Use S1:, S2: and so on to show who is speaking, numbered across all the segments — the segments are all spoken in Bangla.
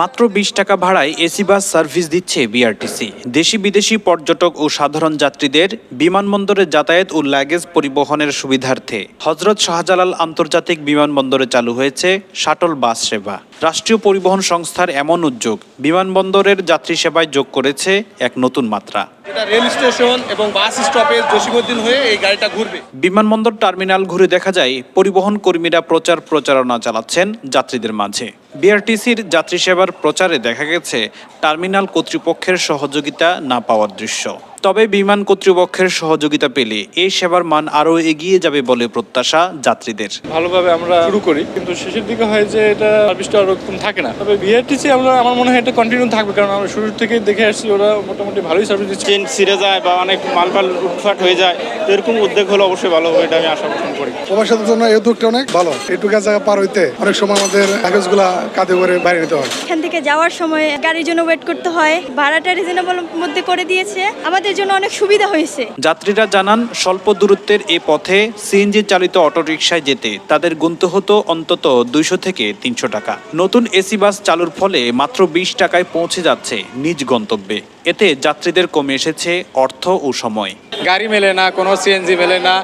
S1: মাত্র বিশ টাকা ভাড়ায় এসি বাস সার্ভিস দিচ্ছে বিআরটিসি দেশি বিদেশি পর্যটক ও সাধারণ যাত্রীদের বিমানবন্দরে যাতায়াত ও লাগেজ পরিবহনের সুবিধার্থে হজরত শাহজালাল আন্তর্জাতিক বিমানবন্দরে চালু হয়েছে শাটল বাস সেবা। রাষ্ট্রীয় পরিবহন সংস্থার এমন উদ্যোগ বিমানবন্দরের যাত্রী সেবায় যোগ করেছে এক নতুন মাত্রা।
S2: রেল স্টেশন এবং বাস স্টপেজ জসিমুদ্দিন হয়ে এই গাড়িটা ঘুরবে।
S1: বিমানবন্দর টার্মিনাল ঘুরে দেখা যায়, পরিবহন কর্মীরা প্রচার প্রচারণা চালাচ্ছেন যাত্রীদের মাঝে। বিআরটিসির যাত্রী সেবার প্রচারে দেখা গেছে, টার্মিনাল কর্তৃপক্ষের সহযোগিতা না পাওয়ার দৃশ্য। তবে বিমান কর্তৃপক্ষের সহযোগিতা পেলে এই সেবার মান আরও এগিয়ে যাবে বলে প্রত্যাশা যাত্রীদের।
S3: ভালোভাবে আমরা শুরু করি। কিন্তু শেষের দিকে হয় যে এটা সার্ভিসটা ওরকম থাকে না। তবে বিআরটিসি আমরা আমার মনে হয় এটা কন্টিনিউ থাকবে। কারণ আমরা শুরু থেকে দেখে আসছি ওরা মোটামুটি ভালোই সার্ভিস দিচ্ছে।
S4: চেন ছিঁড়ে যায় বা অনেক মালপাল উটফাট হয়ে যায়। তো এরকম উদ্যোগ হলে অবশ্যই ভালো হবে এটা আমি আশা পোষণ করি।
S5: প্রবাসীদের জন্য এই উদ্যোগটা অনেক ভালো। এইটুকু জায়গা পার হইতে অনেক সময় আমাদের কাগজগুলা কাঁধে করে বাইরে নিতে হয়।
S6: এখান থেকে যাওয়ার সময় গাড়ির জন্য ওয়েট করতে হয়। ভাড়াটা রিজনেবল মধ্যে করে দিয়েছে। আমাদের জন্য অনেক সুবিধা হয়েছে।
S1: যাত্রীরা জানান স্বল্প দূরত্বের এ পথে সিএনজি চালিত অটোরিকশায় যেতে তাদের গুনতে হতো অন্তত দুইশো থেকে তিনশো টাকা। নতুন এসি বাস চালুর ফলে মাত্র বিশ টাকায় পৌঁছে যাচ্ছে নিজ গন্তব্যে। এতে যাত্রীদের কমে এসেছে অর্থ ও সময়।
S3: গাড়ি মেলে না কোনো সিএনজি মেলে না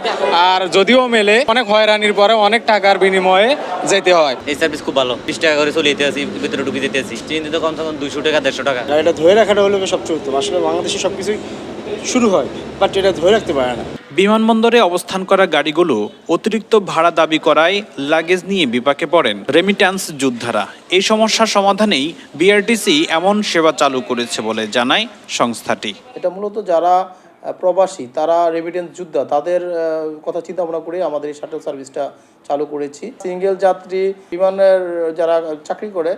S3: আর যদিও মেলে অনেক হয়রানির পরে অনেক টাকার বিনিময়ে যেতে হয়।
S7: এই সার্ভিস খুব ভালো। বিশ টাকা করে চলে যেতে আসি ভিতরে ঢুকে যেতে আসি চিন্তিত কমসে কম দুশো টাকা দেড়শো টাকা।
S4: গাড়িটা ধরে রাখাটা হলো সবচেয়ে উত্তম? আসলে বাংলাদেশে সব কিছুই শুরু হয় বাট এটা ধরে রাখতে পারে না।
S1: বিমানবন্দরে অবস্থান করা গাড়িগুলো অতিরিক্ত ভাড়া দাবি করায় লাগেজ নিয়ে বিপাকে পড়েন রেমিট্যান্স যোদ্ধারা। এই সমস্যার সমাধানেই বিআরটিসি এমন সেবা চালু করেছে বলে জানায় সংস্থাটি।
S8: এটা মূলত যারা প্রবাসী তারা রেমিটেন্স যোদ্ধা তাদের কথা চিন্তা ভাবনা করে আমাদের এই শাটল সার্ভিসটা চালু করেছি। সিঙ্গেল যাত্রী বিমানের যারা চাকরি করে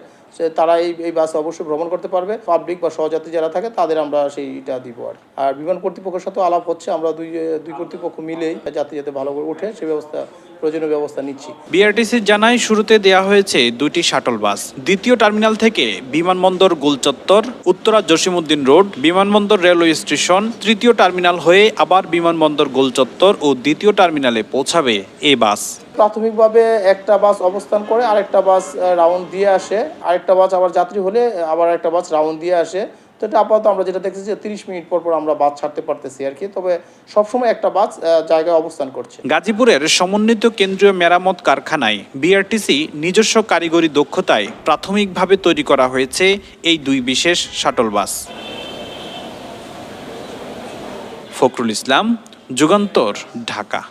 S8: তারা এই এই বাসে অবশ্যই ভ্রমণ করতে পারবে। পাবলিক বা সহযাত্রী যারা থাকে, তাদের আমরা সেইটা দিব আর আর বিমান কর্তৃপক্ষের সাথে আলাপ হচ্ছে, আমরা দুই দুই কর্তৃপক্ষ মিলেই যাত্রী যাতে ভালো করে ওঠে, সে ব্যবস্থা, প্রয়োজনীয় ব্যবস্থা নিচ্ছি।
S1: বিআরটিসি জানায়, শুরুতে দেয়া হয়েছে দুইটি শাটল বাস। দ্বিতীয় টার্মিনাল থেকে বিমানবন্দর গোলচত্বর, উত্তরা জসিমউদ্দিন রোড, বিমানবন্দর রেলওয়ে স্টেশন, তৃতীয় টার্মিনাল হয়ে আবার বিমানবন্দর গোলচত্বর ও দ্বিতীয় টার্মিনালে পৌঁছাবে এ বাস।
S8: প্রাথমিকভাবে একটা বাস অবস্থান করে আরেকটা বাস রাউন্ড দিয়ে আসে। আরেকটা বাস আবার যাত্রী হলে আবার একটা বাস রাউন্ড দিয়ে আসে। তো এটা আপাতত আমরা যেটা দেখতেছি যে তিরিশ মিনিট পর পর আমরা বাস ছাড়তে পারতেছি আর কি। তবে সবসময় একটা বাস জায়গায় অবস্থান করছে।
S1: গাজীপুরের সমন্বিত কেন্দ্রীয় মেরামত কারখানায় বিআরটিসি নিজস্ব কারিগরি দক্ষতায় প্রাথমিকভাবে তৈরি করা হয়েছে এই দুই বিশেষ শাটল বাস। ফখরুল ইসলাম, যুগান্তর, ঢাকা।